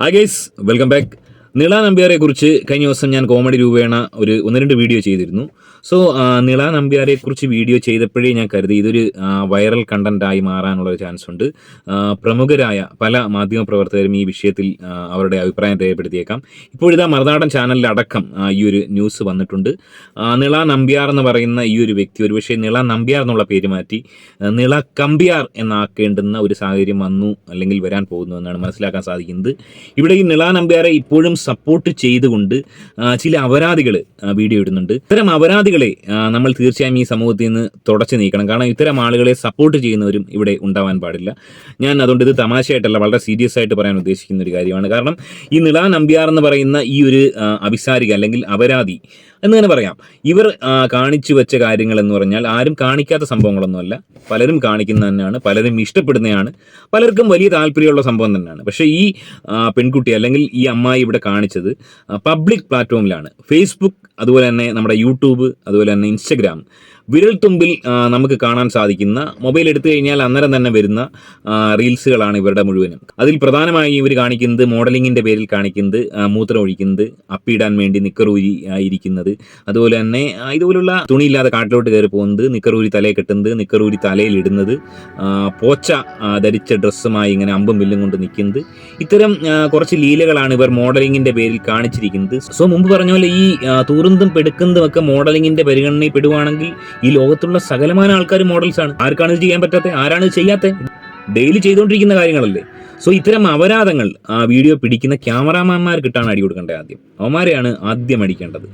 Hi guys welcome back Nila നമ്പ്യാരെ കുറിച്ച് കഴിഞ്ഞ ദിവസം ഞാൻ കോമഡി രൂപേണ ഒരു ഒന്ന് രണ്ട് വീഡിയോ ചെയ്തിരുന്നു. സോ നിള നമ്പ്യാരെ കുറിച്ച് വീഡിയോ ചെയ്തപ്പോഴേ ഞാൻ കരുതി ഇതൊരു വൈറൽ കണ്ടന്റായി മാറാനുള്ള ഒരു ചാൻസ് ഉണ്ട്. പ്രമുഖരായ പല മാധ്യമ പ്രവർത്തകരും ഈ വിഷയത്തിൽ അവരുടെ അഭിപ്രായം രേഖപ്പെടുത്തിയേക്കാം. ഇപ്പോഴിതാ മറുനാടൻ ചാനലിലടക്കം ഈ ഒരു ന്യൂസ് വന്നിട്ടുണ്ട്. നിള നമ്പ്യാർ എന്ന് പറയുന്ന ഈ ഒരു വ്യക്തി ഒരു പക്ഷേ നിള നമ്പ്യാർ എന്നുള്ള പേര് മാറ്റി നിള കമ്പ്യാർ എന്നാക്കേണ്ടുന്ന ഒരു സാഹചര്യം വന്നു അല്ലെങ്കിൽ വരാൻ പോകുന്നു എന്നാണ് മനസ്സിലാക്കാൻ സാധിക്കുന്നത്. ഇവിടെ ഈ നിള നമ്പ്യാരെ ഇപ്പോഴും സപ്പോർട്ട് ചെയ്തുകൊണ്ട് ചില അപരാധികൾ വീഡിയോ ഇടുന്നുണ്ട്. ഇത്തരം അപരാധികളെ നമ്മൾ തീർച്ചയായും ഈ സമൂഹത്തിൽ നിന്ന് തുടച്ചു നീക്കണം. കാരണം ഇത്തരം ആളുകളെ സപ്പോർട്ട് ചെയ്യുന്നവരും ഇവിടെ ഉണ്ടാവാൻ പാടില്ല. ഞാൻ അതുകൊണ്ട് ഇത് തമാശയായിട്ടല്ല വളരെ സീരിയസ് ആയിട്ട് പറയാൻ ഉദ്ദേശിക്കുന്ന ഒരു കാര്യമാണ്. കാരണം ഈ നിളാ നമ്പ്യാർ എന്ന് പറയുന്ന ഈ ഒരു അഭിസാരിക അല്ലെങ്കിൽ അപരാധി എന്ന് തന്നെ പറയാം. ഇവർ കാണിച്ചു വെച്ച കാര്യങ്ങൾ എന്ന് പറഞ്ഞാൽ ആരും കാണിക്കാത്ത സംഭവങ്ങളൊന്നുമല്ല. പലരും കാണിക്കുന്ന തന്നെയാണ് പലരും ഇഷ്ടപ്പെടുന്നതാണ് പലർക്കും വലിയ താല്പര്യമുള്ള സംഭവം തന്നെയാണ്. പക്ഷേ ഈ പെൺകുട്ടി അല്ലെങ്കിൽ ഈ അമ്മായി ഇവിടെ കാണിച്ചത് പബ്ലിക് പ്ലാറ്റ്ഫോമിലാണ്. ഫേസ്ബുക്ക് അതുപോലെ തന്നെ നമ്മുടെ യൂട്യൂബ് അതുപോലെ തന്നെ ഇൻസ്റ്റഗ്രാം. വിരൽ തുമ്പിൽ നമുക്ക് കാണാൻ സാധിക്കുന്ന മൊബൈൽ എടുത്തു കഴിഞ്ഞാൽ അന്നേരം തന്നെ വരുന്ന റീൽസുകളാണ് ഇവരുടെ മുഴുവനും. അതിൽ പ്രധാനമായി ഇവർ കാണിക്കുന്നത് മോഡലിങ്ങിന്റെ പേരിൽ കാണിക്കുന്നത് മൂത്രം ഒഴിക്കുന്നത് അപ്പിയിടാൻ വേണ്ടി നിക്കറൂരി ആയിരിക്കുന്നത്. അതുപോലെ തന്നെ ഇതുപോലുള്ള തുണിയില്ലാതെ കാട്ടിലോട്ട് കയറി പോകുന്നത് നിക്കറൂരി തലയിൽ കെട്ടുന്നത് നിക്കറൂരി തലയിൽ ഇടുന്നത് പോച്ച ധരിച്ച ഡ്രസ്സുമായി ഇങ്ങനെ അമ്പും വില്ലും കൊണ്ട് നിൽക്കുന്നത്. ഇത്തരം കുറച്ച് ലീലകളാണ് ഇവർ മോഡലിങ്ങിന്റെ പേരിൽ കാണിച്ചിരിക്കുന്നത്. സോ മുമ്പ് പറഞ്ഞ പോലെ ഈ ആ, തൂറുന്നതും പെടുക്കുന്നതും ഒക്കെ മോഡലിങ്ങിന്റെ പരിഗണനയിൽ പെടുവാണെങ്കിൽ ഈ ലോകത്തുള്ള സകലമായ ആൾക്കാർ മോഡൽസ് ആണ്. ആർക്കാണ് ഇത് ചെയ്യാൻ പറ്റാത്ത? ആരാണ് ചെയ്യാത്തത് ഡെയിലി ചെയ്തുകൊണ്ടിരിക്കുന്ന കാര്യങ്ങളല്ലേ. സോ ഇത്തരം അപരാധങ്ങൾ ആ വീഡിയോ പിടിക്കുന്ന ക്യാമറാമാന്മാർക്കിട്ടാണ് അടി കൊടുക്കേണ്ടത് ആദ്യം? അവന്മാരെയാണ് ആദ്യം അടിക്കേണ്ടത്.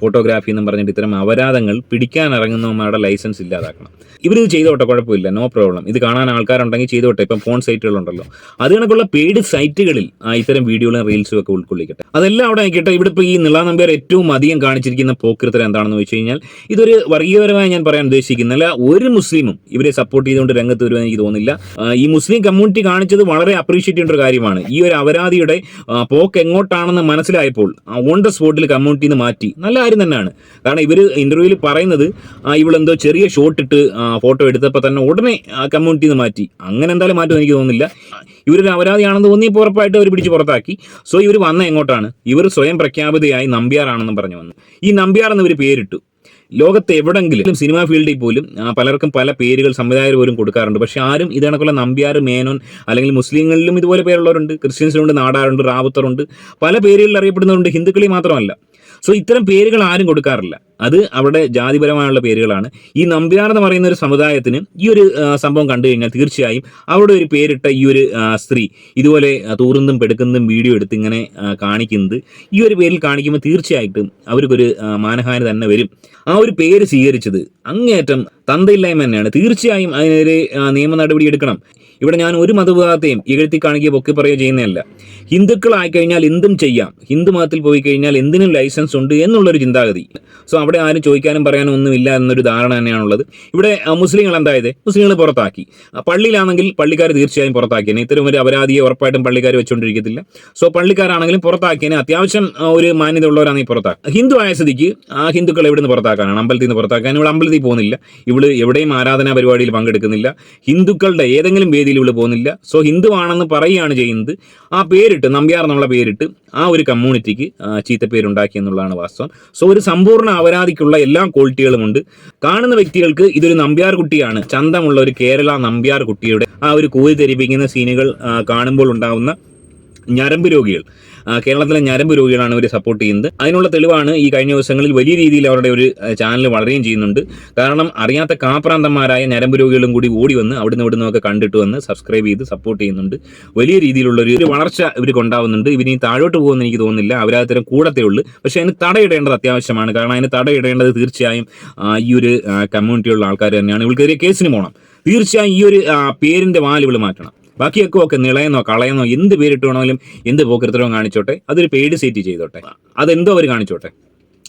ഫോട്ടോഗ്രാഫി എന്നും പറഞ്ഞിട്ട് ഇത്തരം അപരാധങ്ങൾ പിടിക്കാൻ ഇറങ്ങുന്നവന്മാരുടെ ലൈസൻസ് ഇല്ലാതാക്കണം. ഇവരിത് ചെയ്തോട്ടെ കുഴപ്പമില്ല നോ പ്രോബ്ലം ഇത് കാണാൻ ആൾക്കാരുണ്ടെങ്കിൽ ചെയ്തോട്ടെ ഇപ്പം ഫോൺ സൈറ്റുകളുണ്ടല്ലോ അത് കണക്കുള്ള പെയ്ഡ് സൈറ്റുകളിൽ ആ ഇത്തരം വീഡിയോകളും റീൽസും ഒക്കെ ഉൾക്കൊള്ളിക്കട്ടെ. അതെല്ലാം അവിടെ ആയിക്കട്ടെ ഇവിടെ ഇപ്പോൾ ഈ നിള നമ്പ്യാർ ഏറ്റവും അധികം കാണിച്ചിരിക്കുന്ന പോക്കൃത്തരം എന്താണെന്ന് വെച്ച് കഴിഞ്ഞാൽ ഇതൊരു വർഗീയപരമായി ഞാൻ പറയാൻ ഉദ്ദേശിക്കുന്നില്ല. ഒരു മുസ്ലിമും ഇവരെ സപ്പോർട്ട് ചെയ്തുകൊണ്ട് രംഗത്ത് വരുമെന്ന് എനിക്ക് തോന്നുന്നില്ല. ഈ മുസ്ലിം കമ്മ്യൂണിറ്റി കാണിച്ചത് വളരെ അപ്രീഷിയേറ്റ് ചെയ്യേണ്ട ഒരു കാര്യമാണ്. ഈ ഒരു അപരാധിയുടെ പോക്ക് എങ്ങോട്ടാണെന്ന് മനസ്സിലായപ്പോൾ ഓൺ ദ സ്പോട്ടിൽ കമ്മ്യൂണിറ്റിന്ന് മാറ്റി. നല്ല കാര്യം തന്നെയാണ്. കാരണം ഇവർ ഇന്റർവ്യൂവിൽ പറയുന്നത് ഇവളെന്തോ ചെറിയ ഷോട്ട് ഇട്ട് ഫോട്ടോ എടുത്തപ്പോൾ തന്നെ ഉടനെ കമ്മ്യൂണിറ്റിന്ന് മാറ്റി. അങ്ങനെ എന്തായാലും മാറ്റം എനിക്ക് തോന്നുന്നില്ല. ഇവരൊരു അപരാധിയാണെന്ന് തോന്നിയപ്പോൾ ഉറപ്പായിട്ട് അവർ പിടിച്ച് പുറത്താക്കി. സോ ഇവർ വന്ന എങ്ങോട്ടാണ്? ഇവർ സ്വയം പ്രഖ്യാപിതയായി നമ്പ്യാറാണെന്നും പറഞ്ഞു വന്നു. ഈ നമ്പ്യാർ എന്നിവർ പേരിട്ടു. ലോകത്ത് എവിടെങ്കിലും സിനിമാ ഫീൽഡിൽ പോലും പലർക്കും പല പേരുകൾ സംവിധായകർ പോലും കൊടുക്കാറുണ്ട്. പക്ഷേ ആരും ഇത് കണക്കുള്ള നമ്പ്യാർ മേനോൻ അല്ലെങ്കിൽ മുസ്ലിങ്ങളിലും ഇതുപോലെ പേരുള്ളവരുണ്ട്. ക്രിസ്ത്യൻസിലുണ്ട് നാടാറുണ്ട് റാവുത്തറുണ്ട്. പല പേരുകളിൽ അറിയപ്പെടുന്നവരുണ്ട്. ഹിന്ദുക്കളിൽ മാത്രമല്ല. സോ ഇത്തരം പേരുകൾ ആരും കൊടുക്കാറില്ല. അത് അവിടെ ജാതിപരമായുള്ള പേരുകളാണ്. ഈ നമ്പ്യാർ എന്ന് പറയുന്ന ഒരു സമുദായത്തിന് ഈ ഒരു സംഭവം കണ്ടു കഴിഞ്ഞാൽ തീർച്ചയായും അവിടെ ഒരു പേരിട്ട ഈ ഒരു സ്ത്രീ ഇതുപോലെ തൂറുന്നതും പെടുക്കുന്നതും വീഡിയോ എടുത്ത് ഇങ്ങനെ കാണിക്കുന്നത് ഈ ഒരു പേരിൽ കാണിക്കുമ്പോൾ തീർച്ചയായിട്ടും അവർക്കൊരു മാനഹാനി തന്നെ വരും. ആ ഒരു പേര് സ്വീകരിച്ചത് അങ്ങേയറ്റം തന്തയില്ലായ്മ തന്നെയാണ്. തീർച്ചയായും അതിനെതിരെ നിയമ നടപടി എടുക്കണം. ഇവിടെ ഞാൻ ഒരു മതവിഭാഗത്തെയും ഇകഴ്ത്തി കാണുകയോ പൊക്കി പറയുകയോ ചെയ്യുന്നതല്ല. ഹിന്ദുക്കളായി കഴിഞ്ഞാൽ എന്തും ചെയ്യാം. ഹിന്ദു മതത്തിൽ പോയി കഴിഞ്ഞാൽ എന്തിനും ലൈസൻസ് ഉണ്ട് എന്നുള്ളൊരു ചിന്താഗതി. സോ അവിടെ ആരും ചോദിക്കാനും പറയാനും ഒന്നുമില്ല എന്നൊരു ധാരണ തന്നെയാണുള്ളത് ഇവിടെ മുസ്ലിങ്ങൾ എന്തായത്? മുസ്ലിങ്ങൾ പുറത്താക്കി. പള്ളിയിലാണെങ്കിൽ പള്ളിക്കാർ തീർച്ചയായും പുറത്താക്കിയേനെ. ഇത്തരം ഒരു അപരാധിയെ ഉറപ്പായിട്ടും പള്ളിക്കാർ വെച്ചുകൊണ്ടിരിക്കത്തില്ല സോ പള്ളിക്കാരാണെങ്കിലും പുറത്താക്കിയേനെ. അത്യാവശ്യം ഒരു മാന്യത ഉള്ളവരാണെങ്കിൽ പുറത്താക്കുക ഹിന്ദു ആയ സ്ഥിതിക്ക് ആ ഹിന്ദുക്കൾ എവിടെ നിന്ന് പുറത്താക്കാനാണ്. അമ്പലത്തിൽ നിന്ന് പുറത്താക്കാൻ ഇവിടെ അമ്പലത്തിൽ പോകുന്നില്ല. ഇവിടെ എവിടെയും ആരാധനാ പരിപാടിയിൽ പങ്കെടുക്കുന്നില്ല. ഹിന്ദുക്കളുടെ ഏതെങ്കിലും വേദിയിൽ ഇവിടെ പോകുന്നില്ല. സോ ഹിന്ദുവാണെന്ന് പറയുകയാണ് ചെയ്യുന്നത്. ആ പേരിട്ട് നമ്പ്യാർ എന്നുള്ള പേരിട്ട് ആ ഒരു കമ്മ്യൂണിറ്റിക്ക് ചീത്തപ്പേരുണ്ടാക്കി എന്നുള്ളതാണ് വാസ്തവം. സോ ഒരു സമ്പൂർണ അപരാധിക്കുള്ള എല്ലാ ക്വാളിറ്റികളും ഉണ്ട്. കാണുന്ന വ്യക്തികൾക്ക് ഇതൊരു നമ്പ്യാർ കുട്ടിയാണ്. ചന്തമുള്ള ഒരു കേരള നമ്പ്യാർ കുട്ടിയുടെ ആ ഒരു കൂലി തെരിപ്പിക്കുന്ന സീനുകൾ കാണുമ്പോൾ ഉണ്ടാവുന്ന ഞരമ്പ് രോഗികൾ. കേരളത്തിലെ ഞരമ്പ് രോഗികളാണ് ഇവർ സപ്പോർട്ട് ചെയ്യുന്നത്. അതിനുള്ള തെളിവാണ് ഈ കഴിഞ്ഞ ദിവസങ്ങളിൽ വലിയ രീതിയിൽ അവരുടെ ഒരു ചാനൽ വളരുകയും ചെയ്യുന്നുണ്ട്. കാരണം അറിയാത്ത കാപ്രാന്തന്മാരായ ഞരമ്പ് രോഗികളും കൂടി ഓടി വന്ന് അവിടുന്ന് ഇവിടുന്ന് ഒക്കെ കണ്ടിട്ട് വന്ന് സബ്സ്ക്രൈബ് ചെയ്ത് സപ്പോർട്ട് ചെയ്യുന്നുണ്ട്. വലിയ രീതിയിലുള്ള ഒരു വളർച്ച ഇവർക്ക് ഉണ്ടാവുന്നുണ്ട്. ഇവരിനി താഴോട്ട് പോകുമെന്ന് എനിക്ക് തോന്നുന്നില്ല. അവരാത്തരം കൂടത്തേ ഉള്ളൂ. പക്ഷേ അതിന് തടയിടേണ്ടത് അത്യാവശ്യമാണ്. കാരണം അതിന് തടയിടേണ്ടത് തീർച്ചയായും ഈ ഒരു കമ്മ്യൂണിറ്റിയുള്ള ആൾക്കാർ തന്നെയാണ്. ഇവൾക്കെതിരെ കേസിന് പോകണം തീർച്ചയായും ഈ ഒരു പേരിന്റെ വാൽ ഇവൾ മാറ്റണം. ബാക്കിയൊക്കെ ഒക്കെ നിളയെന്നോ കളയെന്നോ എന്ത് പേരിട്ട് വേണമെങ്കിലും എന്ത് പോക്കൃത്തരവും കാണിച്ചോട്ടെ? അതൊരു പേടി സീറ്റ് ചെയ്തോട്ടെ. അതെന്തോ അവർ കാണിച്ചോട്ടെ?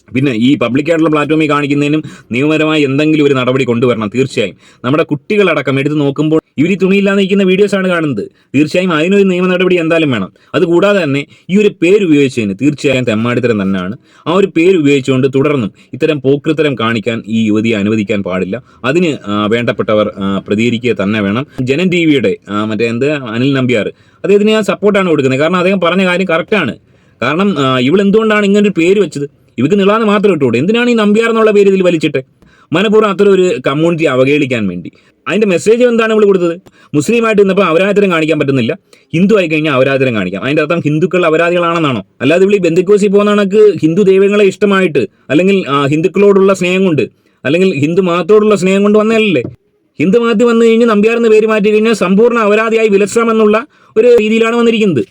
പിന്നെ ഈ പബ്ലിക്കായിട്ടുള്ള പ്ലാറ്റ്ഫോമിൽ കാണിക്കുന്നതിനും നിയമപരമായി എന്തെങ്കിലും ഒരു നടപടി കൊണ്ടുവരണം തീർച്ചയായും. നമ്മുടെ കുട്ടികളടക്കം എടുത്ത് നോക്കുമ്പോൾ ഇവർ ഈ തുണിയില്ലാതെ നിൽക്കുന്ന വീഡിയോസാണ് കാണുന്നത്. തീർച്ചയായും അതിനൊരു നിയമ നടപടി എന്തായാലും വേണം. അതുകൂടാതെ തന്നെ ഈ ഒരു പേര് ഉപയോഗിച്ചതിന് തീർച്ചയായും തെമ്മാടിത്തരം തന്നെയാണ്. ആ ഒരു പേര് ഉപയോഗിച്ചുകൊണ്ട് തുടർന്നും ഇത്തരം പോക്കൃത്തരം കാണിക്കാൻ ഈ യുവതിയെ അനുവദിക്കാൻ പാടില്ല. അതിന് വേണ്ടപ്പെട്ടവർ പ്രതികരിക്കുക തന്നെ വേണം. ജനൻ ടി വിയുടെ മറ്റേ എന്ത് അനിൽ നമ്പ്യാർ അദ്ദേഹത്തിന് ഞാൻ സപ്പോർട്ടാണ് കൊടുക്കുന്നത്. കാരണം അദ്ദേഹം പറഞ്ഞ കാര്യം കറക്റ്റാണ് കാരണം ഇവൾ എന്തുകൊണ്ടാണ് ഇങ്ങനെ ഒരു പേര് വെച്ചത്? ഇവർക്ക് നിളാന്ന് മാത്രം ഇട്ടുകൂടെ എന്തിനാണ് ഈ നമ്പ്യാർ എന്നുള്ള പേര് ഇതിൽ വലിച്ചിട്ട്? മനഃപൂർവം അത്തരം ഒരു കമ്മ്യൂണിറ്റി അവഹേളിക്കാൻ വേണ്ടി. അതിന്റെ മെസ്സേജ് എന്താണ് നമ്മൾ കൊടുത്തത്? മുസ്ലിമായിട്ട് ഇന്നപ്പോൾ അവരാധരം കാണിക്കാൻ പറ്റുന്നില്ല. ഹിന്ദു ആയി കഴിഞ്ഞാൽ അവരാധരം കാണിക്കാം. അതിന്റെ അർത്ഥം ഹിന്ദുക്കൾ അവരാധികളാണെന്നാണോ? അല്ലാതെ ഇവളി ബന്ധുക്കോസി പോകുന്ന ഹിന്ദു ദൈവങ്ങളെ ഇഷ്ടമായിട്ട് അല്ലെങ്കിൽ ഹിന്ദുക്കളോടുള്ള സ്നേഹം കൊണ്ട് അല്ലെങ്കിൽ ഹിന്ദു മതത്തോടുള്ള സ്നേഹം കൊണ്ട് വന്നതല്ലേ? ഹിന്ദു മതത്തിൽ വന്നു കഴിഞ്ഞ് നമ്പ്യാർ എന്ന് പേര് മാറ്റി കഴിഞ്ഞാൽ സമ്പൂർണ അപരാധിയായി വിലസാമെന്നുള്ള ഒരു രീതിയിലാണ് വന്നിരിക്കുന്നത്.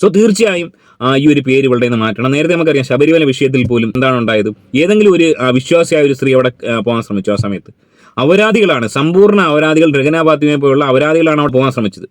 സോ തീർച്ചയായും ഈ ഒരു പേര് ഇവളുടെ നിന്ന് മാറ്റണം. നേരത്തെ നമുക്കറിയാം ശബരിമല വിഷയത്തിൽ പോലും എന്താണ് ഉണ്ടായത്? ഏതെങ്കിലും ഒരു ആ, വിശ്വാസിയായ ഒരു സ്ത്രീ അവിടെ പോകാൻ ശ്രമിച്ചു ആ സമയത്ത്. അപരാധികളാണ് സമ്പൂർണ അപരാധികൾ രഗനാപാത്യമെ പോലുള്ള അപരാധികളാണ് അവിടെ പോകാൻ ശ്രമിച്ചത്.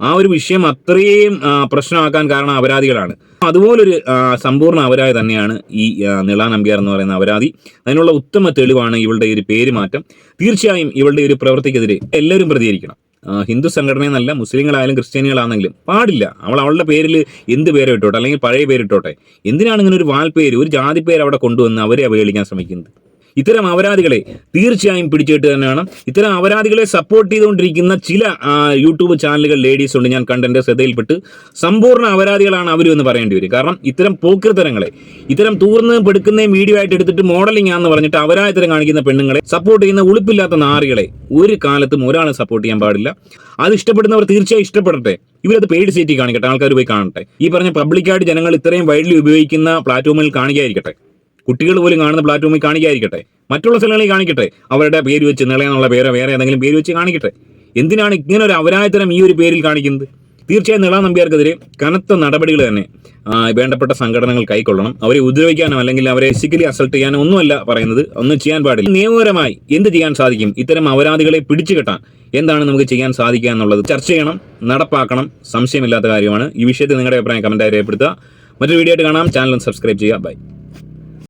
ആ ഒരു വിഷയം അത്രയും ആ, പ്രശ്നമാക്കാൻ കാരണം അപരാധികളാണ് അതുപോലൊരു ആ, സമ്പൂർണ അപരാധി തന്നെയാണ് ഈ ആ, നിള നമ്പ്യാർ എന്ന് പറയുന്ന അപരാധി അതിനുള്ള ഉത്തമ തെളിവാണ് ഇവളുടെ ഒരു പേര് മാറ്റം. തീർച്ചയായും ഇവളുടെ ഒരു പ്രവൃത്തിക്കെതിരെ എല്ലാവരും പ്രതികരിക്കണം. ആ, ഹിന്ദു സംഘടനയെന്നല്ല മുസ്ലിങ്ങളായാലും ക്രിസ്ത്യാനികളാണെങ്കിലും പാടില്ല. അവൾ അവളുടെ പേരിൽ എന്ത് പേരോ ഇട്ടോട്ടെ അല്ലെങ്കിൽ പഴയ പേരിട്ടോട്ടെ എന്തിനാണ് ഇങ്ങനെ ഒരു വാൽപ്പേര് ഒരു ജാതി പേര് അവിടെ കൊണ്ടുവന്ന് അവരെ അവഹേളിക്കാൻ ശ്രമിക്കുന്നത്? ഇത്തരം അപരാധികളെ തീർച്ചയായും പിടിച്ചിട്ട് തന്നെയാണ്. ഇത്തരം അപരാധികളെ സപ്പോർട്ട് ചെയ്തുകൊണ്ടിരിക്കുന്ന ചില യൂട്യൂബ് ചാനലുകൾ ലേഡീസ് ഉണ്ട്. ഞാൻ കണ്ടെന്റെ ശ്രദ്ധയിൽപ്പെട്ട് സമ്പൂർണ അപരാധികളാണ് അവരും എന്ന് പറയേണ്ടി വരും. കാരണം ഇത്തരം പോക്കൃതരങ്ങളെ ഇത്തരം തൂർന്ന് പെടുക്കുന്നതും വീഡിയോ ആയിട്ട് എടുത്തിട്ട് മോഡലിംഗ് ആണെന്ന് പറഞ്ഞിട്ട് അപരാധത്തരം കാണിക്കുന്ന പെണ്ണുങ്ങളെ സപ്പോർട്ട് ചെയ്യുന്ന ഉളുപ്പില്ലാത്ത നാറികളെ ഒരു കാലത്തും ഒരാളെ സപ്പോർട്ട് ചെയ്യാൻ പാടില്ല. അത് ഇഷ്ടപ്പെടുന്നവർ തീർച്ചയായും ഇഷ്ടപ്പെടട്ടെ. ഇവരത് പെയ്ഡ് സീറ്റി കാണിക്കട്ടെ. ആൾക്കാർ പോയി കാണട്ടെ. ഈ പറഞ്ഞ പബ്ലിക്കായിട്ട് ജനങ്ങൾ ഇത്രയും വൈഡ്ലി ഉപയോഗിക്കുന്ന പ്ലാറ്റ്ഫോമിൽ കാണിക്കാതിരിക്കട്ടെ. കുട്ടികൾ പോലും കാണുന്ന പ്ലാറ്റ്ഫോമിൽ കാണിക്കാതിരിക്കട്ടെ. മറ്റുള്ള സ്ഥലങ്ങളിൽ കാണിക്കട്ടെ. അവരുടെ പേര് വെച്ച് നിളയെന്നുള്ള പേരോ വേറെ ഏതെങ്കിലും പേര് വെച്ച് കാണിക്കട്ടെ. എന്തിനാണ് ഇങ്ങനെ ഒരു അവരായത്തരം ഈ ഒരു പേരിൽ കാണിക്കുന്നത്? തീർച്ചയായും നിള നമ്പ്യാർക്കെതിരെ കനത്ത നടപടികൾ തന്നെ വേണ്ടപ്പെട്ട സംഘടനകൾ കൈക്കൊള്ളണം. അവരെ ഉപദ്രവിക്കാനോ അല്ലെങ്കിൽ അവരെ ഫിസിക്കലി അസൾട്ട് ചെയ്യാനോ ഒന്നുമല്ല പറയുന്നത്. ഒന്നും ചെയ്യാൻ പാടില്ല. നിയമപരമായി എന്ത് ചെയ്യാൻ സാധിക്കും? ഇത്തരം അപരാധികളെ പിടിച്ചു കെട്ടാൻ എന്താണ് നമുക്ക് ചെയ്യാൻ സാധിക്കുക എന്നുള്ളത് ചർച്ച ചെയ്യണം നടപ്പാക്കണം. സംശയമില്ലാത്ത കാര്യമാണ്. ഈ വിഷയത്തിൽ നിങ്ങളുടെ അഭിപ്രായം കമന്റായി രേഖപ്പെടുത്തുക. മറ്റൊരു വീഡിയോ ആയിട്ട് കാണാം. ചാനൽ സബ്സ്ക്രൈബ് ചെയ്യുക. ബൈ